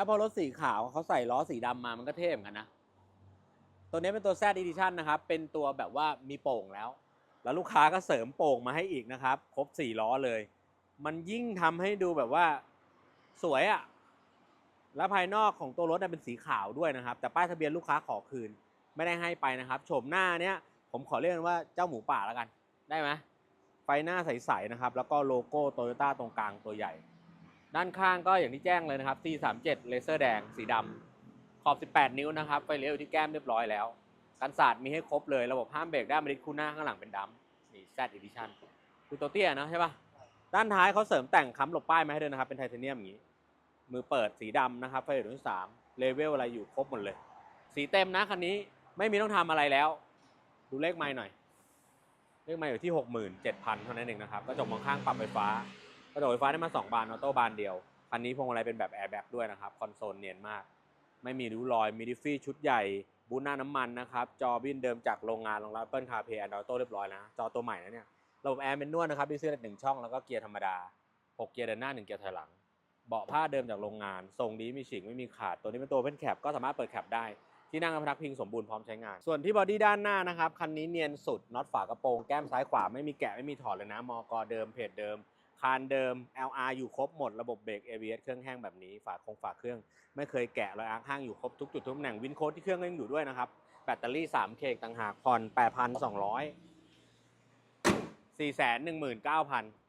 ปพอรถสีขาวเขาใส่ล้อสีดำมามันก็เท่เหมือนกันนะ ตัวนี้เป็นตัว Z Edition นะครับ เป็นตัวแบบว่ามีโป่งแล้ว แล้วลูกค้าก็เสริมโป่งมาให้อีกนะครับ ครบสี่ล้อเลย มันยิ่งทำให้ดูแบบว่าสวยอะ่ะ แล้วภายนอกของตัวรถเนี่ยเป็นสีขาวด้วยนะครับ แต่ป้ายทะเบียนลูกค้าขอคืน ไม่ได้ให้ไปนะครับ โฉมหน้าเนี้ยผมขอเรียกันว่าเจ้าหมูป่าแล้วกัน ได้ไหมไฟหน้าใสๆนะครับ แล้วก็โลโก้โตโยต้าตรงกลางตัวใหญ่ ด้านข้างก็อย่างที่แจ้งเลยนะครับ C37 เลเซอร์แดงสีดำขอบ 18 นิ้วนะครับ ไฟเลี้ยวอยู่ที่แก้มเรียบร้อยแล้วกันศาสตร์มีให้ครบเลย ระบบห้ามเบรกด้านบริคู่หน้าข้างหลังเป็นดำนี่ Z Edition คือตัวเตี้ยนะใช่ปะด้านท้ายเขาเสริมแต่งค้ำหลบป้ายมาให้ด้วยนะครับ เป็นไทเทเนียมอย่างนี้ มือเปิดสีดำนะครับ ไฟเหลืองที่สามเลเวลอะไรอยู่ครบหมดเลย สีเต็มนะคันนี้ไม่มีต้องทำอะไรแล้ว ดูเลขไม้หน่อยเลขไม้อยู่ที่หกหมื่นเจ็ดพันเท่านั้นเองนะครับกระจกมองข้างปรับไฟฟ้า กระจกไฟฟ้าได้มาสองบานออโต้บานเดียว คันนี้พวงมาลัยเป็นแบบแอร์แบ็กด้วยนะครับ คอนโซลเนียนมาก ไม่มีริ้วรอยมิดิฟี่ชุดใหญ่ บูทหน้าน้ำมันนะครับ จอบินเดิมจากโรงงานรองรับ Apple CarPlay and Auto เรียบร้อยนะ จอตัวใหม่นะเนี่ย ระบบแอร์เป็นนวดนะครับดีเซลหนึ่งช่องแล้วก็เกียร์ธรรมดาหกเกียร์เดินหน้าหนึ่งเกียร์ถอยหลัง เบาะผ้าเดิมจากโรงงาน ทรงดีมีฉีกไม่มีขาด ตัวนี้เป็นตัวเป็นแคปก็สามารถเปิดแคปได้ที่นั่งกับพนักพิงสมบูรณ์พร้อมใช้งาน ส่วนที่บอดี้ด้านหน้านะครับ คันนี้เนียนสุดน็อตฝากระโปรงแก้มซ้ายขวาไม่มีแกะไม่มีถอดเลยนะ มอกอเดิมเพจเดิม คานเดิม LR อยู่ครบหมดระบบเบรก ABS เครื่องแห้งแบบนี้ ฝาคงฝาเครื่อง ไม่เคยแกะรอยอาร์คห้างอยู่ครบทุกจุดทุกตำแหน่งวินโค้ดที่เครื่องยังอยู่ด้วยนะครับ แบตเตอรี่ 3K ต่างหากผ่อน 8,200 419,000